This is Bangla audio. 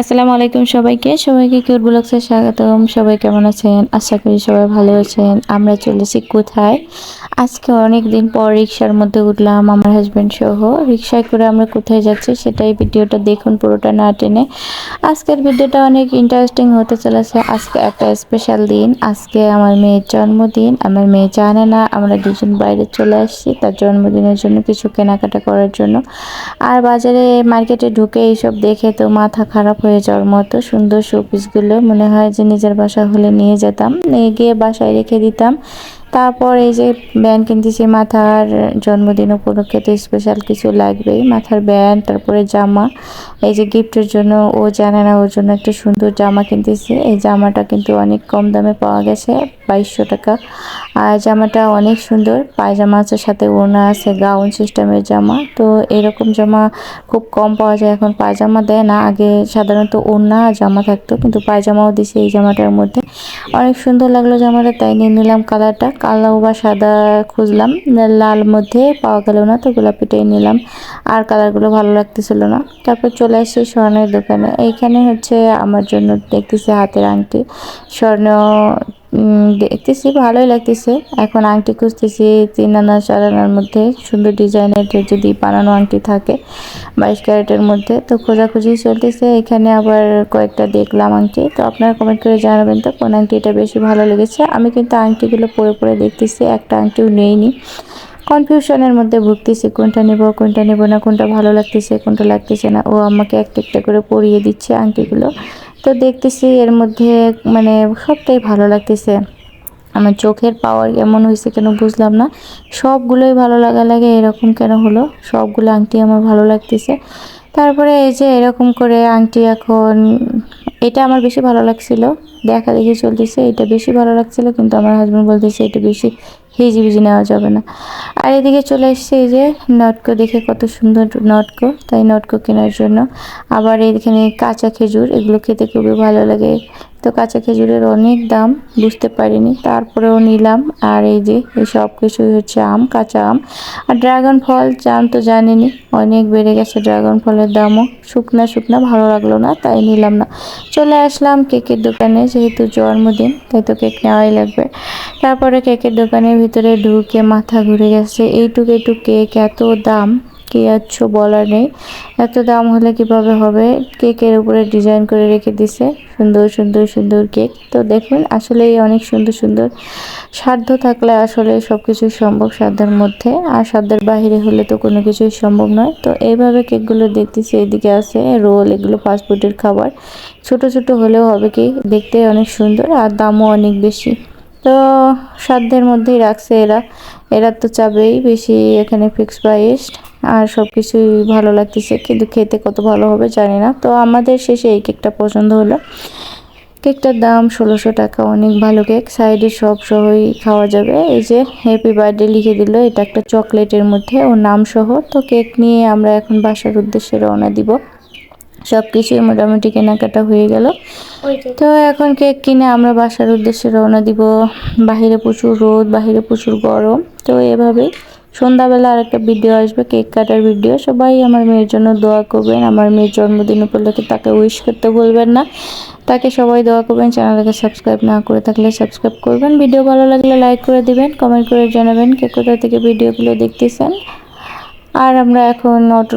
আসসালামু আলাইকুম সবাইকে। সবাইকে কিউর ব্লগসে স্বাগতম। সবাই কেমন আছেন? আশা করি সবাই ভালো আছেন। আমরা চলেছি কোথায়? আজকে অনেক দিন পর রিক্সার মধ্যে উঠলাম, আমার হাজব্যান্ড সহ। রিক্সায় করে আমরা কোথায় যাচ্ছি সেটাই ভিডিওটা দেখুন পুরোটা না টেনে। আজকের ভিডিওটা অনেক ইন্টারেস্টিং হতে চলেছে। আজকে একটা স্পেশাল দিন। আজকে আমার মেয়ের জন্মদিন। আমার মেয়ে জানে না আমরা দুজন বাইরে চলে আসছি তার জন্মদিনের জন্য কিছু কেনাকাটা করার জন্য। আর বাজারে মার্কেটে ঢুকে এইসব দেখে তো মাথা খারাপ হয়ে যাওয়ার মতো সুন্দর শোপিসগুলো মনে হয় যে নিজের বাসা হলে নিয়ে যেতাম। নিয়ে গিয়ে বাসায় রেখে দিতাম। তারপর এই যে ব্যান্ড কিনতেছি, মাথার জন্মদিন উপলক্ষে তো স্পেশাল কিছু লাগবেই। মাথার ব্যান্ড তারপরে জামা। এই যে গিফটের জন্য ও জানে না, ওর জন্য একটা সুন্দর জামা কিনতেছি। এই জামাটা কিন্তু অনেক কম দামে পাওয়া গেছে, বাইশশো টাকা। আর জামাটা অনেক সুন্দর, পায়জামা আছে, সাথে ওনা আছে গাউন সিস্টেমের জামা। তো এরকম জামা খুব কম পাওয়া যায়, এখন পায়জামা দেয় না। আগে সাধারণত ওনা জামা থাকতো, কিন্তু পায়জামাও দিছে এই জামাটার মধ্যে। অনেক সুন্দর লাগল জামাটা, তাই নিয়ে নিলাম কালারটা কালো বা সাদা খুঁজলাম লাল মধ্যে পাওয়া গেল না, তো গোলাপিটাই নিলাম। আর কালারগুলো ভালো লাগতেছিল না। তারপর চলে আসি স্বর্ণের দোকানে। এইখানে হচ্ছে আমার জন্য দেখতেছি হাতের আংটি। স্বর্ণ দেখতেছি, ভালোই লাগতেছে। এখন আংটি খুঁজতেছি, তিন আনা, চার আনার মধ্যে। সুন্দর ডিজাইনের যদি বানানো আংটি থাকে, বাইশ ক্যারেটের মধ্যে। তো খোঁজাখুঁজি চলতেছে, এখানে আবার কয়েকটা দেখলাম আংটি। তো আপনারা কমেন্ট করে জানাবেন তো, কোন আংটিটা বেশি ভালো লেগেছে? আমি কিন্তু আংটিগুলো পরে পরে দেখতেছি, একটা আংটিও নেইনি। কনফিউশনের মধ্যে ভুগতেছি, কোনটা নেব কোনটা নেব না, কোনটা ভালো লাগতেছে, কোনটা লাগতেছে না। ও আমাকে একটা একটা করে পরিয়ে দিচ্ছে আংটিগুলো। তো দেখতেছি এর মধ্যে মানে সবটাই ভালো লাগতেছে। আমার চোখের পাওয়ার এমন হয়েছে কেন বুঝলাম না। সবগুলোই ভালো লাগা লাগে, এরকম কেন হলো? সবগুলো আংটি আমার ভালো লাগতেছে। তারপরে এই যে এরকম করে আংটি এখন, এটা আমার বেশি ভালো লাগছিল। দেখা দেখি চলতেছে, এটা বেশি ভালো লাগছিল, কিন্তু আমার হাজব্যান্ড বলতেছে এটা বেশি হিজি বিজি নেওয়া যাবে না। আর এদিকে চলে এসছে এই যে নটকো, দেখে কত সুন্দর নটকো, তাই নটকো কেনার জন্য। আবার এখানে কাঁচা খেজুর, এগুলো খেতে খুবই ভালো লাগে। তো কাঁচা খেজুরের অনেক দাম, বুঝতে পারিনি। তারপরেও নিলাম। আর এই যে, এই সব কিছুই হচ্ছে আম, কাঁচা আম। আর ড্রাগন ফল জান তো জানেনি অনেক বেড়ে গেছে ড্রাগন ফলের দামও। শুকনা শুকনা, ভালো লাগল না, তাই নিলাম না। চলে আসলাম কেকের দোকানে, যেহেতু জন্মদিন, তাই তো কেক নেওয়াই লাগবে। তারপরে কেকের দোকানের ভিতরে ঢুকে মাথা ঘুরে গেছে। এইটুকু একটু কেক, এত দাম কি আছো বলার নেই। এত দাম হলে কীভাবে হবে? কেকের উপরে ডিজাইন করে রেখে দিছে। সুন্দর সুন্দর সুন্দর কেক। তো দেখুন, আসলেই অনেক সুন্দর সুন্দর। সাধ্য থাকলে আসলে সব কিছুই সম্ভব সাধ্যের মধ্যে। আর সাধ্যের বাহিরে হলে তো কোনো কিছুই সম্ভব নয়। তো এইভাবে কেকগুলো দেখতেছি এদিকে আছে রোল, এগুলো ফাস্টফুডের খাবার। ছোট ছোট হলেও হবে কি দেখতে অনেক সুন্দর আর দামও অনেক বেশি। তো সাধ্যের মধ্যেই রাখছে এরা। এরা তো চাবেই বেশি এখানে ফিক্স প্রাইস আর সব কিছুই ভালো লাগতেছে। কিন্তু খেতে কত ভালো হবে জানি না। তো আমাদের শেষে এই কেকটা পছন্দ হলো। কেকটার দাম ষোলোশো টাকা, অনেক ভালো কেক। সাইডে সব সহই খাওয়া যাবে। এই যে হ্যাপি বার্থডে লিখে দিল। এটা একটা চকলেটের মধ্যে। ও নাম সহ। তো কেক নিয়ে আমরা এখন বাসার উদ্দেশ্যে রওনা দিব। সব কিছুই মোটামুটি কেনাকাটা হয়ে গেল। তো এখন কেক কিনে আমরা বাসার উদ্দেশ্যে রওনা দিব। বাহিরে প্রচুর রোদ বাহিরে প্রচুর গরম। তো এভাবেই সন্ধ্যাবেলা আর একটা ভিডিও আসবে কেক কাটার ভিডিও সবাই আমার মেয়ের জন্য দোয়া করবেন। আমার মেয়ের জন্মদিন উপলক্ষে তাকে উইশ করতে বলবেন না। তাকে সবাই দোয়া করবেন চ্যানেলকে সাবস্ক্রাইব না করে থাকলে সাবস্ক্রাইব করবেন। ভিডিও ভালো লাগলে লাইক করে দিবেন কমেন্ট করে জানাবেন কে কোথা থেকে ভিডিওগুলো দেখতেছেন। আর আমরা এখন অটো